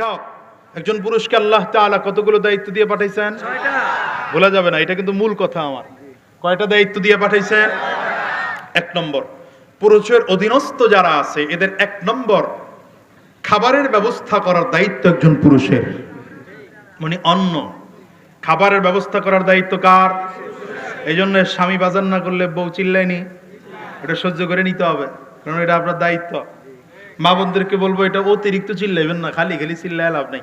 যাও একজন পুরুষকে আল্লাহ তাআলা কতগুলো দায়িত্ব দিয়ে পাঠাইছেন? বলা যাবে না এটা কিন্তু মূল কথা আমার। কয়টা দায়িত্ব দিয়ে পাঠাইছেন? এক নম্বর পুরুষের অধীনস্থ যারা আছে এদের এক নম্বর খাবারের ব্যবস্থা করার দায়িত্ব একজন পুরুষের। মানে অন্ন খাবারের ব্যবস্থা করার দায়িত্ব কার? এই জন্য স্বামী বাজার না করলে বউ চিল্লায়নি। এটা সহ্য করে নিতে হবে কারণ এটা আপনার দায়িত্ব। মা বোনদেরকে বলব, এটা অতিরিক্ত চিল্লাইবেন না, খালি খালি চিল্লায় লাভ নাই।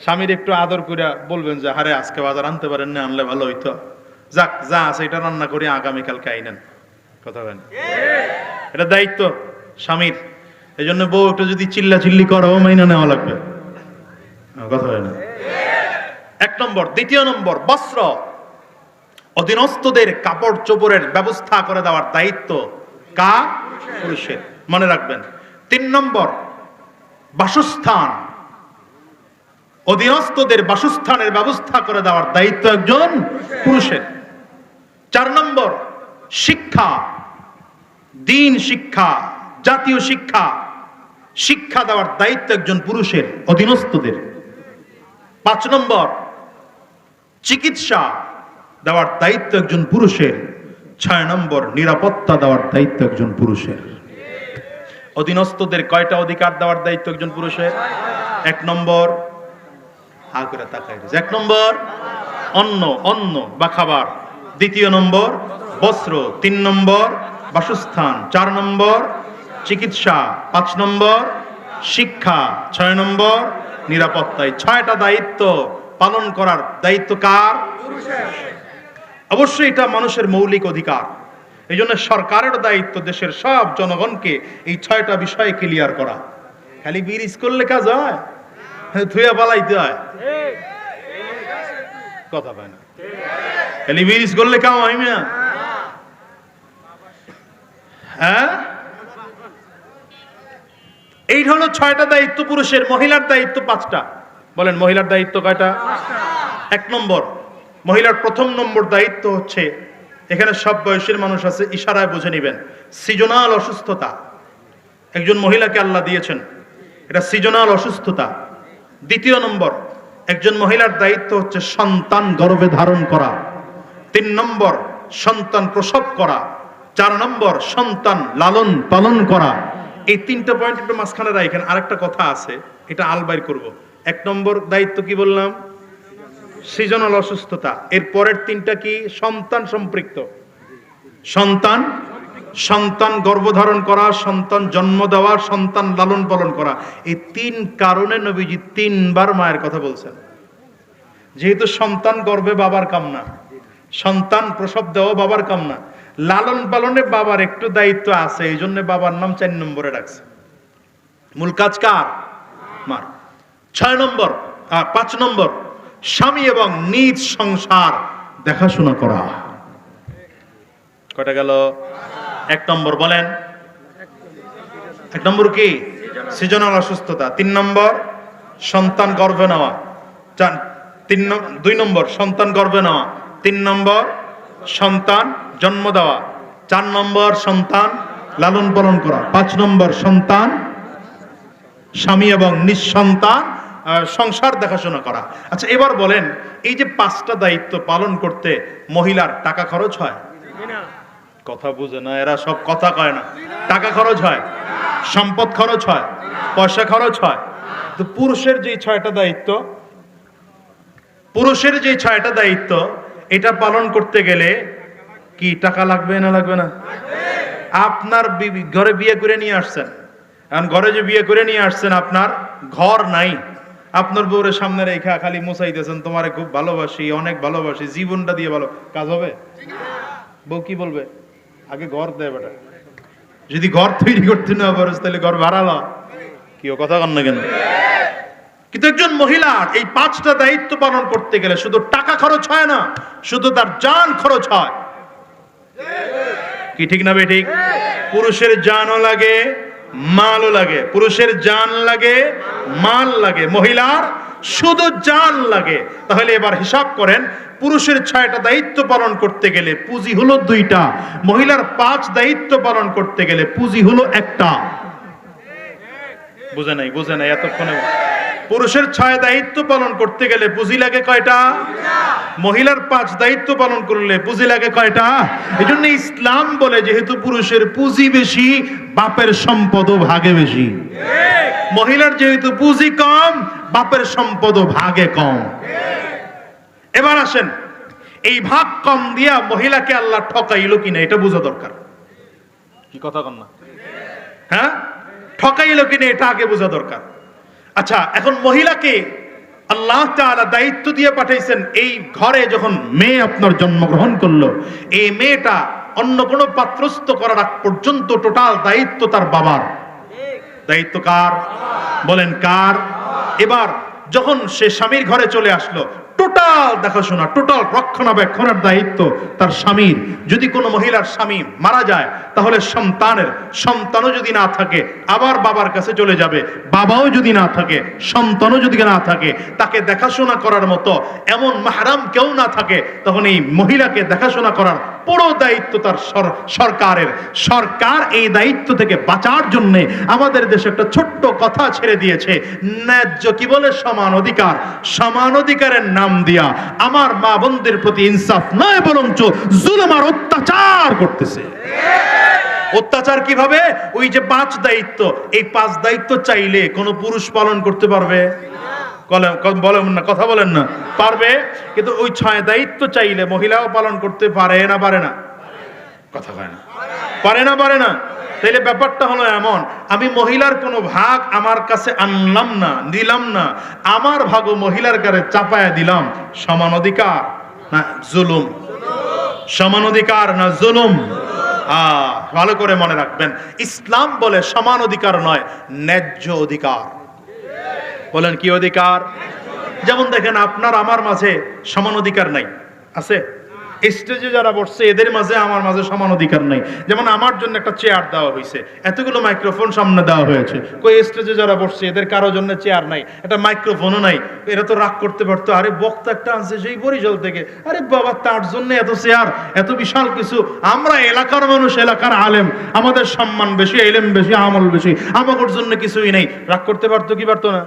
স্বামীর একটু আদর করে বলবেন যে, হারে, আজকে বাজার আনতে পারেন না, আনলে ভালো হইতো। যাক, যা আছে এটা রান্না করে আগামীকালকে আইনেন। কথা বলেন। এটা দায়িত্ব স্বামীর। এই জন্য বউ একটু যদি চিল্লা চিল্লি করো মাইনা নেওয়া লাগবে। কথা বলেন। এক নম্বর, দ্বিতীয় নম্বর, বস্ত্র। অধীনস্থদের কাপড় চোপড়ের ব্যবস্থা করে দেওয়ার দায়িত্ব কা? পুরুষের। মনে রাখবেন তিন নম্বর, বাসস্থান। অধীনস্থদের বাসস্থানের ব্যবস্থা করে দেওয়ার দায়িত্ব একজন পুরুষের। চার নম্বর, শিক্ষা। দিন শিক্ষা, জাতীয় শিক্ষা। শিক্ষা দেওয়ার দায়িত্ব একজন পুরুষের, অধীনস্থদের। পাঁচ নম্বর, চিকিৎসা দেওয়ার দায়িত্ব একজন পুরুষের। ছয় নম্বর, নিরাপত্তা দেওয়ার দায়িত্ব একজন পুরুষের। অধীনস্থদের কয়টা অধিকার দেওয়ার দায়িত্ব একজন পুরুষের এক নম্বর হা করে তাকাই এক নম্বর, অন্ন অন্ন বা খাবার। দ্বিতীয় নম্বর, বস্ত্র। তিন নম্বর, বাসস্থান। চার নম্বর, চিকিৎসা। পাঁচ নম্বর, শিক্ষা। ছয় নম্বর, নিরাপত্তায়। ছয়টা দায়িত্ব পালন করার দায়িত্ব কার? অবশ্যই এটা মানুষের মৌলিক অধিকার। এই জন্য সরকারের দায়িত্ব দেশের সব জনগণকে এই ছয়টা বিষয়ে ক্লিয়ার করা। খালি ব্রিজ করলে কাজ হ্যাঁ, ধুয়ে পালাইতে হয়। কথা পায় না? খালি ব্রিজ করলে কাম হয় না? হ্যাঁ? এই হলো ছয়টা দায়িত্ব পুরুষের মহিলার দায়িত্ব পাঁচটা। বলেন মহিলার দায়িত্ব কয়টা? এক নম্বর। মহিলার প্রথম নম্বর দায়িত্ব হচ্ছে এখানে সব বয়সের মানুষ আছে, ইশারায় বুঝে নেবেন। সৃজনাল অসুস্থতা। একজন মহিলাকে আল্লাহ দিয়েছেন। এটা সৃজনাল অসুস্থতা। দ্বিতীয় নম্বর, একজন মহিলার দায়িত্ব হচ্ছে সন্তান গর্ভে ধারণ করা। তিন নম্বর, সন্তান প্রসব করা। চার নম্বর, সন্তান লালন পালন করা। এই তিনটা পয়েন্ট একটু মাঝখানে রাখেন। আরেকটা কথা আছে, এটা আলবাইর করব। এক নম্বর দায়িত্ব কি বললাম? সৃজনাল অসুস্থতা। এর পরের তিনটা কি? সন্তান সম্পৃক্ত। সন্তান সন্তান গর্ভধারণ করা, সন্তান জন্ম দেওয়া, সন্তান লালন পালন করা। এই তিন কারণে নবীজি তিনবার মায়ের কথা বলছেন। যেহেতু সন্তান গর্ভে বাবার কামনা, সন্তান প্রসব দেওয়া বাবার কামনা, লালন পালনে বাবার একটু দায়িত্ব আছে, এই জন্য বাবার নাম চার নম্বরে রাখছে। মূল কাজ কার? মার। ছয় নম্বর পাঁচ নম্বর স্বামী এবং নিজ সংসার দেখাশোনা করা। কটা গেল? এক নম্বর বলেন। এক নম্বর কি? সৃজনাল অসুস্থতা। তিন নম্বর, সন্তান গর্ভে নেওয়া। তিন দুই নম্বর, সন্তান গর্ভে নেওয়া। তিন নম্বর, সন্তান জন্ম দেওয়া। চার নম্বর, সন্তান লালন পালন করা। পাঁচ নম্বর, সন্তান স্বামী এবং নিঃসন্তান সংসার দেখাশোনা করা। আচ্ছা এবার বলেন, এই যে পাঁচটা দায়িত্ব পালন করতে মহিলার টাকা খরচ হয়? কথা বুঝে না, এরা সব কথা কয় না। টাকা খরচ হয়? সম্পদ খরচ হয়? পয়সা খরচ হয়? তো পুরুষের যে ছয়টা দায়িত্ব, পুরুষের যে ছয়টা দায়িত্ব, এটা পালন করতে গেলে কি টাকা লাগবে না লাগবে না? আপনার ঘরে বিয়ে করে নিয়ে আসছেন। এখন ঘরে যে বিয়ে করে নিয়ে আসছেন, আপনার ঘর নাই। আপনার বউরের সামনে রেখা খালি মুসাইতেছেন তোমারে খুব ভালোবাসি, অনেক ভালোবাসি, জীবনটা দিয়ে ভালো। কাজ হবে? বউ কি বলবে? আগে ঘর দেয় বেটা। যদি ঘর তৈরি করতে না পারো, তাহলে ঘর ভাড়ালো কি ও কথা কন না কেন? কিন্তু একজন মহিলার এই পাঁচটা দায়িত্ব পালন করতে গেলে শুধু টাকা খরচ হয় না, শুধু তার জান খরচ হয়। কি ঠিক না বে ঠিক? পুরুষের জানও লাগে মালও লাগে। পুরুষের জান লাগে, মাল লাগে। মহিলার শুধু জান লাগে। তাহলে এবার হিসাব করেন, পুরুষের ছয়টা দায়িত্ব পালন করতে গেলে পুঁজি হলো দুইটা। মহিলার পাঁচ দায়িত্ব পালন করতে গেলে পুঁজি হলো একটা। বুঝে নাই বুঝে নাই এতক্ষণে। পুরুষের ছয় দায়িত্ব পালন করতে গেলে পুঁজি লাগে কয়টা? মহিলার পাঁচ দায়িত্ব পালন করলে পুঁজি লাগে কয়টা? এই ইসলাম বলে, যেহেতু পুরুষের পুঁজি বেশি বাপের সম্পদও ভাগে বেশি। মহিলার যেহেতু পুঁজি কম বাপের সম্পদও ভাগে কম। এবার আসেন এই ভাগ কম দিয়া মহিলাকে আল্লাহ ঠকাইলো কিনা এটা বোঝা দরকার। কি কথা কন না? হ্যাঁ? ঠকাইলো কিনা এটা আগে বোঝা দরকার। আচ্ছা এখন মহিলাকে আল্লাহ তাআলা দায়িত্ব দিয়ে পাঠাইছেন এই ঘরে যখন মেয়ে আপনার জন্মগ্রহণ করল এই মেয়েটা অন্য কোনো পাত্রস্থ করার আগ পর্যন্ত টোটাল দায়িত্ব তার বাবার। দায়িত্ব কার? বলেন কার? এবার যখন সে স্বামীর ঘরে চলে আসলো, টোটাল দেখাশোনা, টোটাল রক্ষণাবেক্ষণের দায়িত্ব তার স্বামীর। যদি কোনো মহিলার স্বামী মারা যায়, তাহলে সন্তানের, সন্তানও যদি না থাকে, আবার বাবার কাছে চলে যাবে। বাবাও যদি না থাকে, সন্তানও যদি না থাকে, তাকে দেখাশোনা করার মতো এমন মাহারাম কেউ না থাকে, তখন এই মহিলাকে দেখাশোনা করার পুরো দায়িত্ব তার সরকারের। সরকার এই দায়িত্ব থেকে বাঁচার জন্য আমাদের দেশে একটা ছোট্ট কথা ছেড়ে দিয়েছে। ন্যায্য কি বলে? সমান অধিকার। সমান অধিকারের নাম দিয়া আমার মা বোনদের প্রতি ইনসাফ নয়, বরঞ্চ জুলুম আর অত্যাচার করতেছে। অত্যাচার কীভাবে? ওই যে পাঁচ দায়িত্ব। এই পাঁচ দায়িত্ব চাইলে কোনো পুরুষ পালন করতে পারবে? বলেন না, কথা বলেন না। পারবে, কিন্তু ওই ছয় দায়িত্ব চাইলে মহিলাও পালন করতে পারে না পারে না। কথা কয় না। পারে না পারে না। তাইলে ব্যাপারটা হলো এমন, আমি মহিলার কোনো ভাগ আমার কাছে আনলাম না দিলাম না। আমার ভাগও মহিলার কাছে চাপায়া দিলাম। সমান অধিকার না জুলুম? সমান অধিকার না জুলুম? ভালো করে মনে রাখবেন। ইসলাম বলে সমান অধিকার নয়, ন্যায্য অধিকার। বলেন, কি অধিকার? যেমন দেখেন, আপনার, আমার মাঝে সমান অধিকার নাই। আছে? স্টেজে যারা বসছে, এদের মাঝে আমার মাঝে সমান অধিকার নাই। যেমন আমার জন্য একটা চেয়ার দেওয়া হয়েছে এতগুলো মাইক্রোফোন সামনে দেওয়া হয়েছে। কই স্টেজে যারা বসছে, এদের কারও জন্য চেয়ার নাই। এটা মাইক্রোফোনও নাই। এরা তো রাগ করতে পারতো। আরে, বক্তা একটা আনছে সেই বরিশাল থেকে। আরে, বাবা, তার জন্য এত চেয়ার এত বিশাল কিছু। আমরা এলাকার মানুষ, এলাকার আলেম। আমাদের সম্মান বেশি, এলেম বেশি, আমল বেশি। আমাদের জন্য কিছুই নেই। রাগ করতে পারতো কি পারতো না?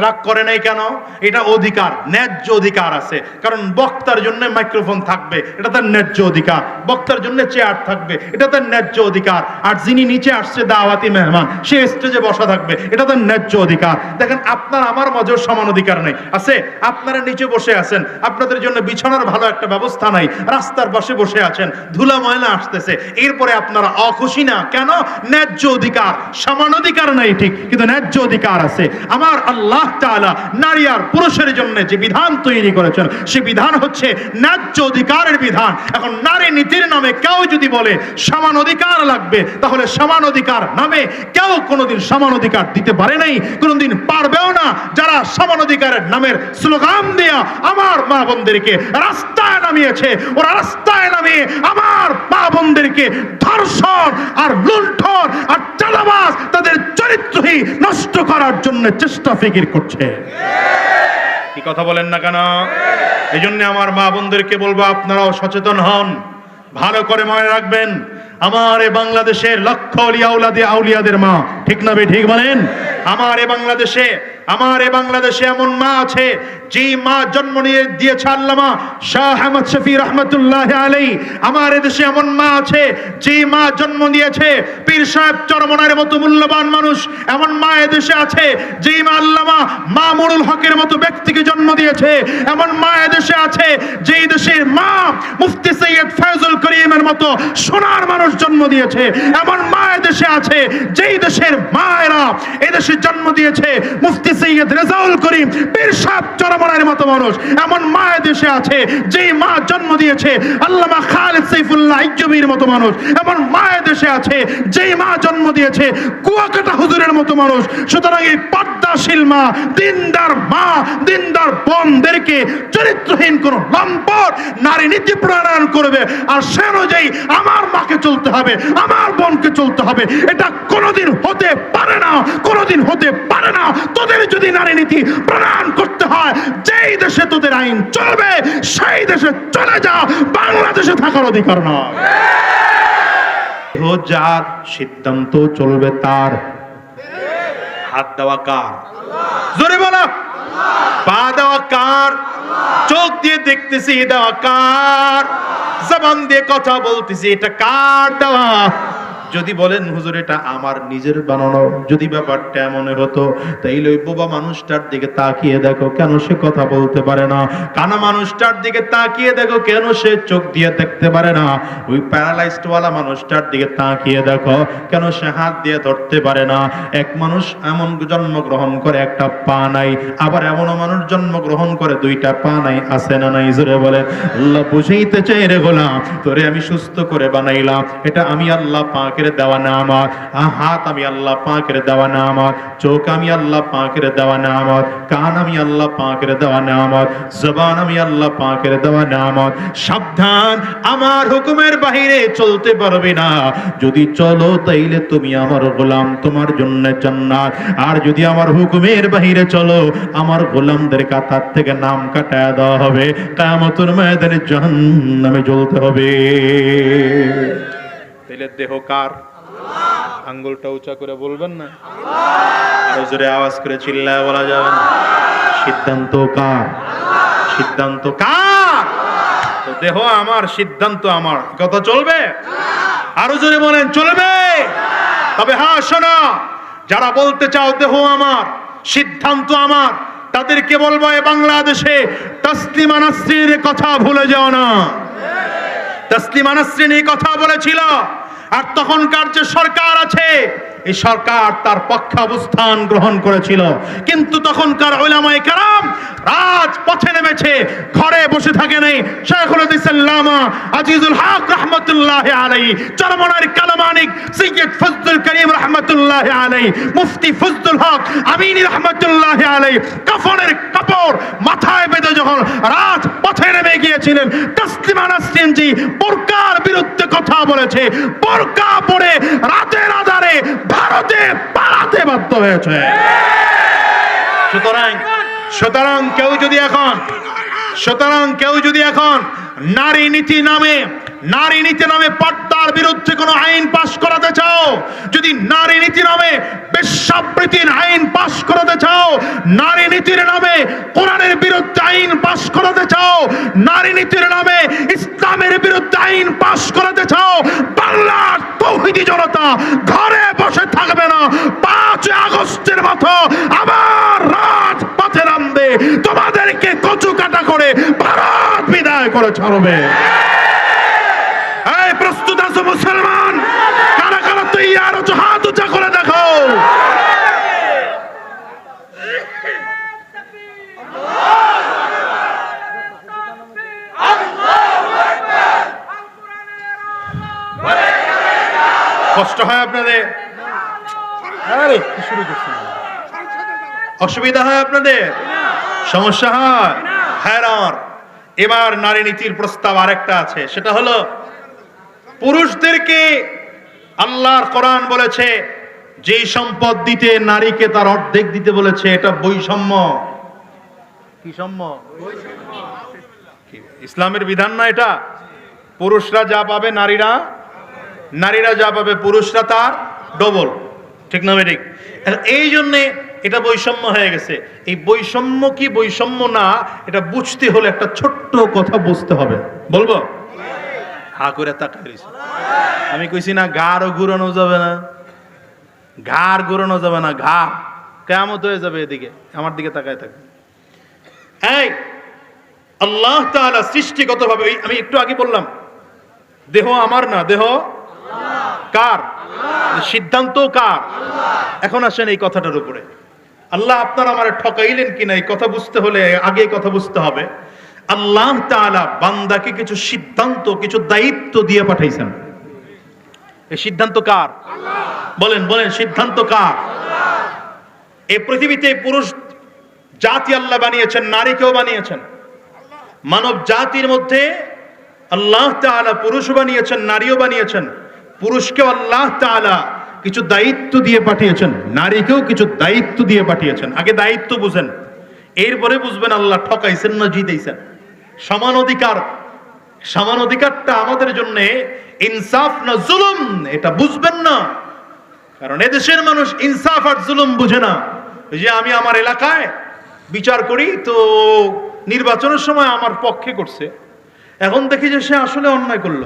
রাগ করে নাই কেন? এটা অধিকার, ন্যায্য অধিকার আছে। কারণ বক্তার জন্য মাইক্রোফোন থাকবে, এটা তার ন্যায্য অধিকার। বক্তার জন্য চেয়ার থাকবে, এটা তার ন্যায্য অধিকার। আর যিনি নিচে আসছে, দাওয়াতি মেহমান, সে স্টেজে বসা থাকবে, এটা তার ন্যায্য অধিকার। দেখেন, আপনার আমার মাঝেও সমান অধিকার নেই। আছে, আপনারা নিচে বসে আছেন, আপনাদের জন্য বিছানার ভালো একটা ব্যবস্থা নাই, রাস্তার পাশে বসে আছেন, ধুলা ময়লা আসতেছে। এরপরে আপনারা অখুশি না। কেন? ন্যায্য অধিকার, সমান অধিকার নাই ঠিক, কিন্তু ন্যায্য অধিকার আছে। আমার আল্লাহ তাআলা নারী আর পুরুষের জন্য যে বিধান তৈরি করেছেন, সে বিধান হচ্ছে ন্যায্য অধিকারের বিধান। এখন নারী নীতির নামে কেউ যদি বলে সমান অধিকার লাগবে, তাহলে সমান অধিকার নামে কেউ কোনোদিন সমান অধিকার দিতে পারে নাই, কোনোদিন পারবেও না। যারা সমান অধিকারের নামের স্লোগান দিয়া আমার মা বোনদেরকে রাস্তায় নামিয়েছে, ওরা রাস্তায় নামিয়ে আমার মা বোনদেরকে ধর্ষণ আর লুণ্ঠন আর চালাবাস তাদের চরিত্রহীন নষ্ট করার জন্য চেষ্টা ফিকির করছে। কি কথা বলেন না কেন? এই জন্য আমার মা বোনদেরকে বলব, আপনারাও সচেতন হন, ভালো করে মনে রাখবেন, আমার বাংলাদেশের লক্ষ আউলিয়াদের মা, ঠিক না ঠিক বলেন? আমার এ বাংলাদেশে, আমার এ বাংলাদেশে এমন মা আছে, যে মা জন্ম নিয়ে দিয়েছে আল্লামা শাহ আহমদ শফি রহমতুল্লাহ আলাই আমার এদেশে এমন মা আছে, যে মা জন্ম দিয়েছে পীর সাহেব চরমনার মতো মূল্যবান মানুষ। এমন মা এদেশে আছে যেই মা আল্লামা মামুনুল হকের মতো ব্যক্তিকে জন্ম দিয়েছে। এমন মা এদেশে আছে যেই দেশের মা মুফতি সৈয়দ ফয়জুল করিমের মতো সোনার মানুষ জন্ম দিয়েছে। এমন মা এদেশে আছে, যেই দেশের মায়েরা এদেশে জন্ম দিয়েছে, মুফতি সৈয়দ রেজাউল করিম, পীর সাহেব চরমনার মতো মানুষ। এমন মা এদেশে আছে, যেই মা জন্ম দিয়েছে, আল্লামা খালিদ সাইফুল্লাহ ইজ্জবির মতো মানুষ। এমন মা এদেশে আছে, যেই মা জন্ম দিয়েছে, কুয়াকাটা হুজুরের মতো মানুষ। সুতরাং এই পদ্মাশীল মা, দিনদার মা, দিনদার বোনদেরকে চরিত্রহীন কোন লম্পট, নারী নীতি প্রণয়ন করবে, আর সে অনুযায়ী আমার মাকে চলতে হবে, আমার বোনকে চলতে হবে। এটা কোনোদিন হতে পারে না, কোনোদিন হতে পারে না। তোদের যদি নারী নীতি প্রণয়ন করতে হয়, যেই দেশে তোদের আইন চলবে, সেই দেশে চলে যা। বাংলাদেশে থাকার অধিকার নয়। যার সিদ্ধান্ত চলবে তার। হাত দেওয়া কার? জোরে বলো। পা দেওয়া কার? চোখ দিয়ে দেখতেছি দেওয়া কার? জবান দিয়ে কথা বলতেছি, এটা কার দেওয়া? যদি বলেন, হুজুর, এটা আমার নিজের বানানো। যদি ব্যাপারটা এমন হতো, তাইলে ওই বোবা মানুষটার দিকে তাকিয়ে দেখো কেন সে কথা বলতে পারে না। কানা মানুষটার দিকে তাকিয়ে দেখো কেন সে চোখ দিয়ে দেখতে পারে না। ওই প্যারালাইজড ওয়ালা মানুষটার দিকে তাকিয়ে দেখো কেন সে হাত দিয়ে ধরতে পারে না। এক মানুষ এমন জন্মগ্রহণ করে একটা পা নাই, আবার এমন মানুষ জন্মগ্রহণ করে দুইটা পা নাই, আছে না নাই? জোরে বলে আল্লাহ বুঝাইতে চাই রে গোলাম, তোরে আমি সুস্থ করে বানাইলাম। এটা আমি আল্লাহ পাকের দেওয়া না আমার আ- হাত আমি আল্লাহ পাকের দেওয়া না আমার চোখ আমি আল্লাহ পাকের দেওয়া না আমার কান আমি আল্লাহ পাকের দেওয়া না আমার জবান আমি আল্লাহ পাকের দেওয়া না আমার সাবধান, আমার হুকুমের বাহিরে চলতে পারবে না। যদি চলো তাইলে তুমি আমার গোলাম, তোমার জন্য জান্নাত। আর যদি আমার হুকুমের বাহিরে চলো, আমার গোলামদের কাতার থেকে নাম কাটায় দেওয়া হবে। কামতুর ময়দানে জাহান্নামে জ্বলতে হবে। তাইলে দেহ কার? আঙ্গুলটা উঁচা করে বলবেন না? আরও জোরে আওয়াজ করে চিল্লায় বলা যাবে না। সিদ্ধান্ত কার? সিদ্ধান্ত কার? তো দেহ আমার সিদ্ধান্ত আমার। কথা চলবে? আরও জোরে বলেন চলবে? তবে হ্যাঁ শোনা। যারা বলতে চাও দেহ আমার সিদ্ধান্ত আমার তাদেরকে বলব এ বাংলাদেশে তসলিমা নাসরিনের কথা ভুলে যাও না। তসলিমা নাসরিন এই কথা বলেছিল। আর তখনকার যে সরকার আছে, এই সরকার তার পক্ষে অবস্থান গ্রহণ করেছিল। কিন্তু তখনকার ওলামায় কেরাম রাজপথে নেমেছে, ঘরে বসে থাকে নাই। শেখুল ইসলামা আজিজুল হক রহমতুল্লাহ আলাই চরমনার কালামানিক সৈয়দ ফজলুল করিম রহমতুল্লাহ আলাই মুফতি ফজলুল হক আমিনী রহমতুল্লাহ আলাই কাফনের কাপড় মাথায় বেঁধে যখন রাজ পথে নেমে গিয়েছিলেন, তসলিমা নাসরিন জি বোরকার বিরুদ্ধে কথা বলেছে, বোরকা পরে রাতের আধারে ভারতে পালাতে বাধ্য হয়েছে। সুতরাং সুতরাং কেউ যদি এখন, সুতরাং কেউ যদি এখন নারী নীতি নামে, নারী নীতি নামে পর্দার বিরুদ্ধে কোনো আইন পাশ করাতে চাও, যদি নারী নীতি নামে বেশ্যাবৃত্তির আইন পাশ করাতে চাও, নারী নীতির নামে কোরআনের বিরুদ্ধে আইন পাশ করাতে চাও, নারী নীতির নামে ইসলামের বিরুদ্ধে আইন পাশ করাতে চাও, বাংলার তৌহিদি জনতা ঘরে বসে থাকবে না। পাঁচ আগস্টের মতো আবার নামবে তোমাদেরকে কচু কাটা করে ভারত বিদায় করে ছাড়বে। এই, প্রস্তুত আছো মুসলমান? কারা কারা তৈয়ার আছো? হাত উঁচা করে দেখো। কষ্ট হয় আপনাদের? আরে অসুবিধা হয় আপনাদের? সমস্যা হয়? হ্যাঁ এবার নারী নীতির প্রস্তাব আরেকটা আছে। সেটা হলো, পুরুষদেরকে আল্লাহর কোরআন বলেছে, যেই সম্পদ দিতে নারীকে তার অর্ধেক দিতে বলেছে, এটা বৈষম্য। কি সম্য? ইসলামের বিধান না এটা? পুরুষরা যা পাবে নারীরা নারীরা যা পাবে পুরুষরা তার ডবল। ঠিক না এই জন্যে এটা বৈষম্য হয়ে গেছে। এই বৈষম্য কি বৈষম্য না, এটা বুঝতে হলে একটা ছোট্ট কথা বুঝতে হবে। বলব? হা করে তাকাই। আমি কইছি না গাড়ও ঘুরানো যাবে না। ঘাড় ঘুরানো যাবে না, ঘা কেমত হয়ে যাবে এদিকে। আমার দিকে তাকায় থাকবে এই, আল্লাহ তাআলা সৃষ্টিগতভাবে আমি একটু আগে বললাম, দেহ আমার না? দেহ কার? সিদ্ধান্ত কার? এখন আসেন এই কথাটার উপরে। আল্লাহ আপনার আমার ঠকাইলেন কিনা, এই কথা বুঝতে হলে আগে কথা বুঝতে হবে। আল্লাহ তাআলা বান্দাকে কিছু সিদ্ধান্ত, কিছু দায়িত্ব দিয়ে পাঠাইছেন। এই সিদ্ধান্ত কার? বলেন বলেন, সিদ্ধান্ত কার? এই পৃথিবীতে পুরুষ জাতি আল্লাহ বানিয়েছেন নারীকেও বানিয়েছেন? মানব জাতির মধ্যে আল্লাহ তাআলা পুরুষ বানিয়েছেন, নারীও বানিয়েছেন। পুরুষকেও আল্লাহ তাআলা কিছু দায়িত্ব দিয়ে পাঠিয়েছেন। নারীকেও কিছু দায়িত্ব দিয়ে পাঠিয়েছেন। আগে দায়িত্ব বুঝেন। এরপরে বুঝবেন আল্লাহ ঠকাইছেন না জিতাইছেন। সমান অধিকার। সমান অধিকারটা আমাদের জন্য ইনসাফ না জুলুম, এটা বুঝবেন না। কারণ এদেশের মানুষ ইনসাফ আর জুলুম বুঝে না। যে আমি আমার এলাকায় বিচার করি, তো নির্বাচনের সময় আমার পক্ষে করছে। এখন দেখি যে সে আসলে অন্যায় করল।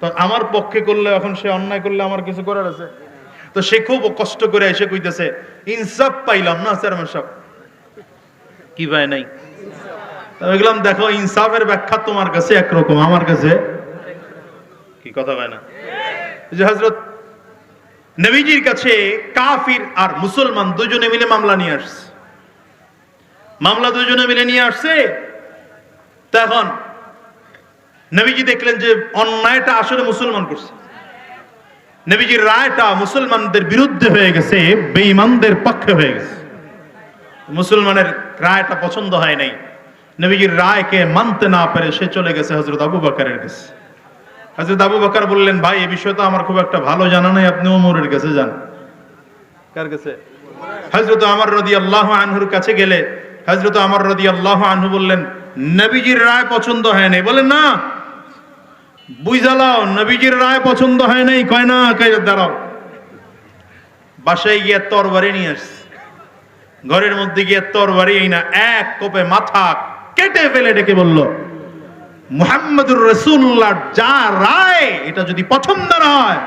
তো আমার পক্ষে করলে, এখন সে অন্যায় করলে আমার কিছু করার আছে? তো সে খুব কষ্ট করে এসে কইতেছে, ইনসাফ পাইলাম না, চেয়ারম্যান সাহেব। কি পায় নাই? বললাম, দেখো, ইনসাফের ব্যাখ্যা তোমার কাছে একরকম, আমার কাছে কি কথা হয় না? হজরত নবীজির কাছে কাফির আর মুসলমান দুজনে মিলে মামলা নিয়ে আসছে। মামলা দুজনে মিলে নিয়ে আসছে। তখন নবীজি দেখলেন যে অন্যায়টা আসলে মুসলমান করছে। নবীজির রায়টা মুসলমানদের বিরুদ্ধে হয়ে গেছে, বেঈমানদের পক্ষে হয়ে গেছে। মুসলমানের রায়টা পছন্দ হয় নাই। নবীজির রায়কে মানতে না পেরে সে চলে গেছে হজরত আবু বাকারের কাছে। হজরত আবু বাকার বললেন, ভাই, এই বিষয় তো আমার খুব একটা ভালো জানা নাই, আপনি ওমরের কাছে যান। কার কাছে? হজরত আমার রদি আল্লাহ আনহুর কাছে গেলে হজরত আমার রদি আল্লাহ আনহু বললেন, নবীজির রায় পছন্দ হয় নাই। বলেন না বুঝালাও, নবীজির রায় পছন্দ হয় নাই? কয় না, কয়, দাঁড়াও। বাসায় গিয়ে নিয়ে আসছে। ঘরের মধ্যে গিয়ে না, এক কোপে মাথা কেটে ফেলে ডেকে বলল, মুহাম্মদুর রসুল্লাহ যা রায়, এটা যদি পছন্দ হয়,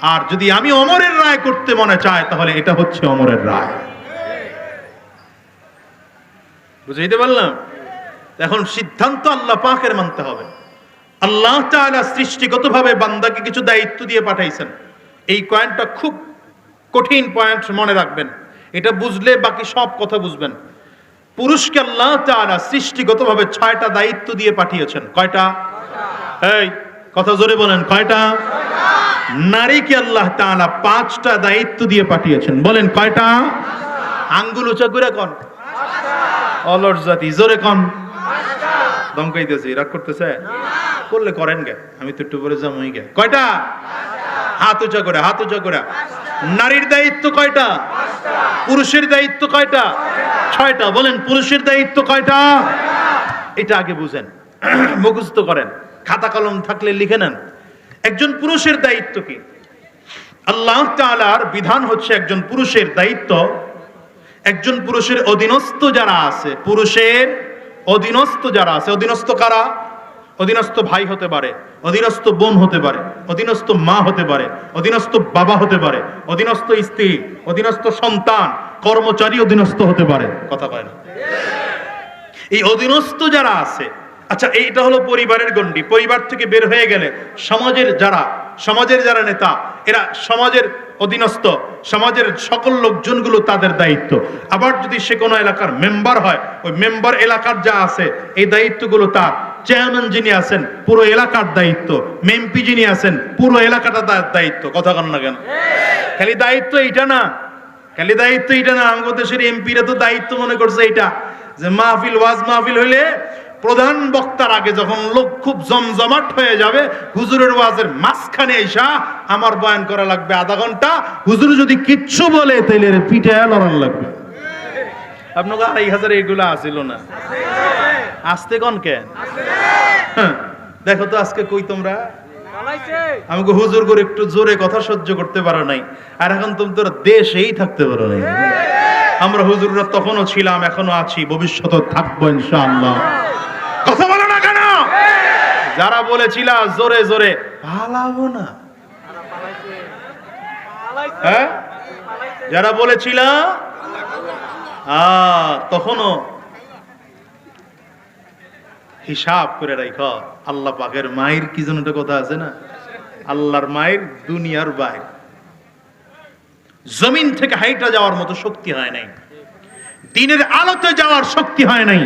আর যদি আমি অমরের রায় করতে মনে চায় তাহলে এটা হচ্ছে অমরের রায়। বুঝাইতে পারলাম? এখন সিদ্ধান্ত আল্লাহ পাকের মানতে হবে। আল্লাহ তাআলা সৃষ্টিগতভাবে বান্দাকে কিছু দায়িত্ব দিয়ে পাঠাইছেন। এই পয়েন্টটা খুব কঠিন পয়েন্ট মনে রাখবেন। এটা বুঝলে বাকি সব কথা বুঝবেন। পুরুষকে আল্লাহ তাআলা সৃষ্টিগতভাবে ছয়টা দায়িত্ব দিয়ে পাঠিয়েছেন। কয়টা? এই, কথা জোরে বলেন, কয়টা? নারীকে আল্লাহ তাআলা পাঁচটা দায়িত্ব দিয়ে পাঠিয়েছেন। বলেন, কয়টা? আঙ্গুল উঁচা করে কন? অলর জাতি, জোরে কন? দমকাইতেছি রাগ করতেছে? করলে করেন গে। আমি তো একটু পরে যাবই গে। কয়টা? হাত উঁচা করে, হাত উঁচা করে। নারীর দায়িত্ব কয়টা? পুরুষের দায়িত্ব কয়টা? ছয়টা। বলেন, পুরুষের দায়িত্ব কয়টা? এটা আগে বুঝেন। মুখস্থ করেন। খাতা কলম থাকলে লিখে নেন। একজন পুরুষের দায়িত্ব কি? আল্লাহ তাআলার বিধান হচ্ছে একজন পুরুষের দায়িত্ব। একজন পুরুষের অধীনস্থ যারা আছে, পুরুষের অধীনস্থ যারা আছে, অধীনস্থ কারা? অধীনস্থ ভাই হতে পারে, অধীনস্থ বোন হতে পারে, অধীনস্থ মা হতে পারে, অধীনস্থ বাবা হতে পারে, অধীনস্থ স্ত্রী, অধীনস্থ সন্তান, কর্মচারী অধীনস্থ হতে পারে। কথা কয় না? এই অধীনস্থ যারা আছে আচ্ছা এইটা হলো পরিবারের গণ্ডি। পরিবার থেকে বের হয়ে গেলে সমাজের যারা সমাজের যারা নেতা, এরা সমাজের অধীনস্থ, সমাজের সকল লোকজনগুলো তাদের দায়িত্ব। আবার যদি সে কোনো এলাকার মেম্বার হয়, ওই মেম্বার এলাকার যা আছে, এই দায়িত্বগুলো তার। চেয়ারম্যান যিনি আছেন, পুরো এলাকার দায়িত্ব। মেম্পি যিনি আছেন, পুরো এলাকাটা তার দায়িত্ব। কথা কন না কেন? খালি দায়িত্ব এইটা না। খালি দায়িত্ব এটা না। আমাদের দেশের এমপিরা তো দায়িত্ব মনে করছে এটা যে মাহফিল, ওয়াজ মাহফিল হইলে প্রধান বক্তার আগে যখন লোক খুব জমজমাট হয়ে যাবে হুজুরের ওয়াজের মাঝখানে এসা আমার বয়ান করা লাগবে আধা ঘণ্টা। হুজুর যদি কিচ্ছু বলে তাইলে পিঠে লড়ান লাগবে। আপনাকে আড়াই হাজার এগুলো আসিল না। আসতে কন কেন হ্যাঁ, দেখো তো আজকে কই তোমরা? আমাকে হুজুর করে একটু জোরে কথা সহ্য করতে পারো নাই। আর এখন তুমি তোরা দেশেই থাকতে পারো নাই। আমরা হুজুররা তখনও ছিলাম এখনও আছি ভবিষ্যতে থাকব ইনশাআল্লাহ। কথা বলো না কেন? যারা বলেছিল জোরে জোরে, পালাবো না। হ্যাঁ? যারা বলেছিল তখনও হিসাব করে রাখ আল্লাহ পাকের মায়ের কি যেন একটা কথা আছে না? আল্লাহর মায়ের দুনিয়ার বাইর। জমিন থেকে হাইটা যাওয়ার মতো শক্তি হয় নাই। দিনের আলোতে যাওয়ার শক্তি হয় নাই।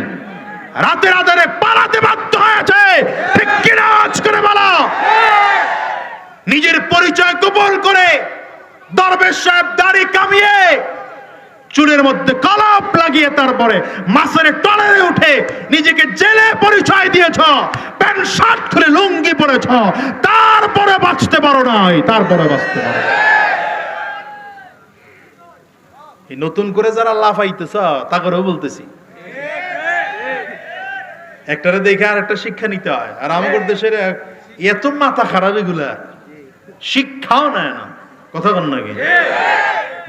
রাতের আধারে পালাতে বাধ্য হয়েছে। ঠিক কিনা আওয়াজ করে বলো? নিজের পরিচয় গোপন করে দরবেশ সাহেব দাড়ি কামিয়ে চুলের মধ্যে কলপ লাগিয়ে তারপরে মাছের টলারে উঠে নিজেকে জেলে পরিচয় দিয়েছ, প্যান্ট, শার্ট খুলে লুঙ্গি পরেছ, তারপরে বাঁচতে পারো নাই, তারপরে বাঁচতে পারো নতুন করে যারা লাফাইতেছ, তা করেও বলতেছি। একটারে দেখে আর একটা শিক্ষা নিতে হয়। আর আমাদের দেশের এত মাথা খারাপ এগুলা। শিক্ষাও নেয় না। কথা বল নাকি?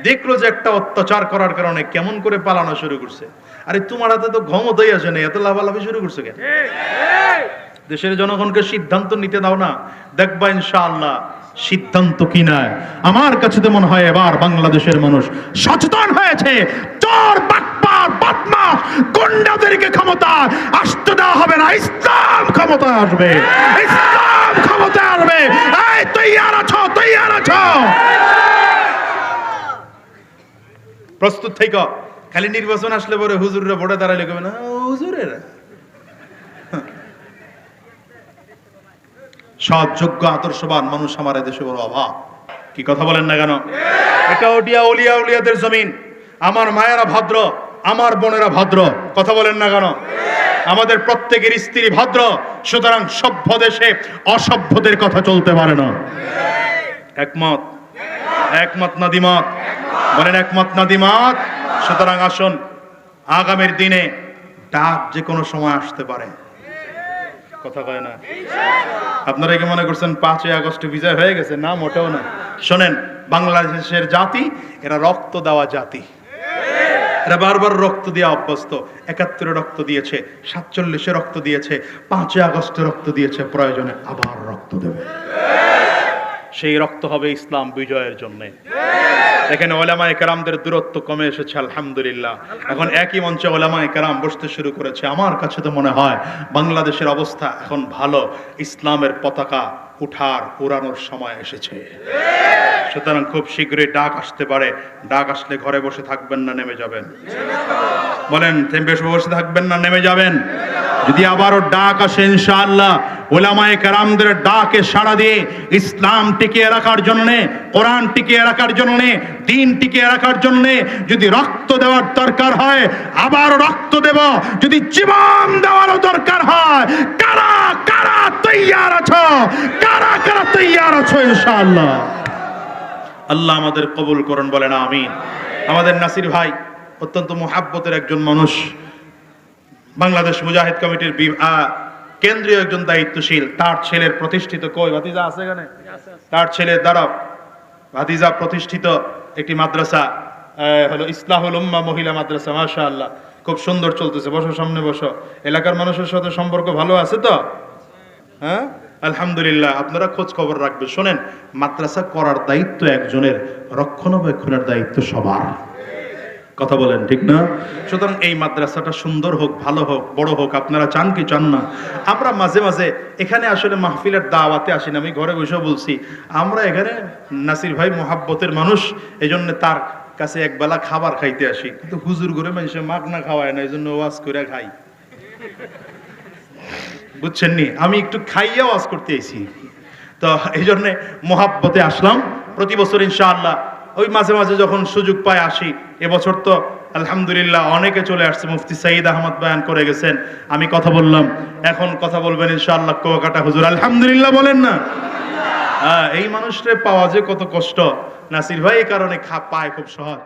দেখল যে একটা অত্যাচার করার কারণে কেমন করে পালানো শুরু করছে। আরে তোমার হাতে তো ক্ষমতাই আসে না এত লাভালাভি শুরু করছে কেন? দেশের জনগণকে সিদ্ধান্ত নিতে দাও না। দেখবা ইনশাআল্লাহ সিদ্ধান্ত কি নয় আমার কাছে তো মনে হয় এবার বাংলাদেশের মানুষ সচেতন হয়েছে। চোর, বাটপার বদমাস গুন্ডাদেরকে ক্ষমতা আসতে দেওয়া হবে না। ইসলাম ক্ষমতা আসবে। ইসলাম ক্ষমতা আসবে। এই, তৈয়ার আছো তৈয়ার আছো। প্রস্তুত থেকে খালি নির্বাচন আসলে পরে হুজুররা ভোটে দাঁড়াইলে কবে না, হুজুরেরা সৎ যোগ্য আদর্শবান মানুষ আমার দেশে বড় অভাব। কি কথা বলেন না কেন? এটা ওডিয়া উলিয়া উলিয়াদের জমিন। আমার মায়েরা ভদ্র আমার বোনেরা ভদ্র। কথা বলেন না কেন? আমাদের প্রত্যেকের স্ত্রী ভদ্র সুতরাং সভ্য দেশে অসভ্যদের কথা চলতে পারে না। একমত? একমত না দ্বিমত? বলেন একমত না দ্বিমত? সুতরাং আসুন আগামীর দিনে ডাক যে কোনো সময় আসতে পারে। কথা কয় না। আপনারা কি মনে করছেন পাঁচই আগস্ট বিজয় হয়ে গেছে? না, মোটেও না। শোনেন, বাংলাদেশের জাতি, এরা রক্ত দেওয়া জাতি। এরা বারবার রক্ত দিয়ে অভ্যস্ত। একাত্তরে রক্ত দিয়েছে, সাতচল্লিশে রক্ত দিয়েছে, পাঁচই আগস্টে রক্ত দিয়েছে, প্রয়োজনে আবার রক্ত দেবে। সেই রক্ত হবে ইসলাম বিজয়ের জন্য। এখানে ওলামা একরামদের দূরত্ব কমে এসেছে, আলহামদুলিল্লাহ। এখন একই মঞ্চে ওলামা একরাম বসতে শুরু করেছে। আমার কাছে তো মনে হয় বাংলাদেশের অবস্থা এখন ভালো, ইসলামের পতাকা উঠার উড়ানোর সময় এসেছে। সুতরাং খুব শীঘ্রই ডাক আসতে পারে। ডাক আসলে ঘরে বসে থাকবেন না, নেমে যাবেন। বলেন বেশ বসে থাকবেন না, নেমে যাবেন। যদি আবারও ডাক আসে, ইনশাআল্লাহ ওলামায়ে কেরামদের ডাকে সাড়া দিয়ে ইসলাম টিকিয়ে রাখার জন্য, কোরআন টিকিয়ে রাখার জন্য, দিন টিকিয়ে রাখার জন্য যদি রক্ত দেওয়ার দরকার হয় আবার রক্ত দেব। যদি জীবন দেওয়ারও দরকার হয়, কারা কারা তৈয়ার আছো? কারা কারা তৈয়ার আছো, ইনশাআল্লাহ? আল্লাহ আমাদের কবুল করুন, বলেন, আমিন। আমাদের নাসির ভাই অত্যন্ত মোহাব্বতের একজন মানুষ। বাংলাদেশ মুজাহিদ কমিটির কেন্দ্রীয় একজন দায়িত্বশীল। তার ছেলের প্রতিষ্ঠিত কই? ভাতিজা আছে এখানে? তার ছেলে দ্বারা ভাতিজা প্রতিষ্ঠিত একটি মাদ্রাসা হলো ইসলাহুল উম্মা মহিলা মাদ্রাসা মাশা আল্লাহ খুব সুন্দর চলতেছে। বসো, সামনে বসো। এলাকার মানুষের সাথে সম্পর্ক ভালো আছে তো? হ্যাঁ? আলহামদুলিল্লাহ। আপনারা খোঁজ খবর রাখবেন। শোনেন, মাদ্রাসা করার দায়িত্ব একজনের, রক্ষণাবেক্ষণের দায়িত্ব সবার। কথা বলেন, ঠিক না? সুতরাং এই মাদ্রাসাটা সুন্দর হোক, ভালো হোক, বড় হোক, আপনারা চান কি চান না? আমরা মাঝে মাঝে এখানে আসলে মাহফিলের দাওয়াতে আসি না, আমি ঘরে বসে বলছি, আমরা এখানে নাসির ভাই মোহাব্বতের মানুষ এই জন্য তার কাছে একবেলা খাবার খাইতে আসি। কিন্তু হুজুর করে মানুষে মাগ না খাওয়ায় না এই জন্য ওয়াজ করে খাই। বুঝছেন নি? আমি একটু খাইয়া ওয়াজ করতে এসেছি। তো এই জন্যে মোহাব্বতে আসলাম। প্রতি বছর ইনশাআল্লাহ ওই মাঝে মাঝে যখন সুযোগ পায় আসি, এবছর তো আলহামদুলিল্লাহ অনেকে চলে আসছে। মুফতি সাইদ আহমদ বয়ান করে গেছেন। আমি কথা বললাম, এখন কথা বলবেন ইনশাআল্লাহ কোয়াকাটা হুজুর। আলহামদুলিল্লাহ বলেন না। হ্যাঁ এই মানুষটা পাওয়া যে কত কষ্ট। নাসির ভাই এই কারণে খাপ পায় খুব সহজ।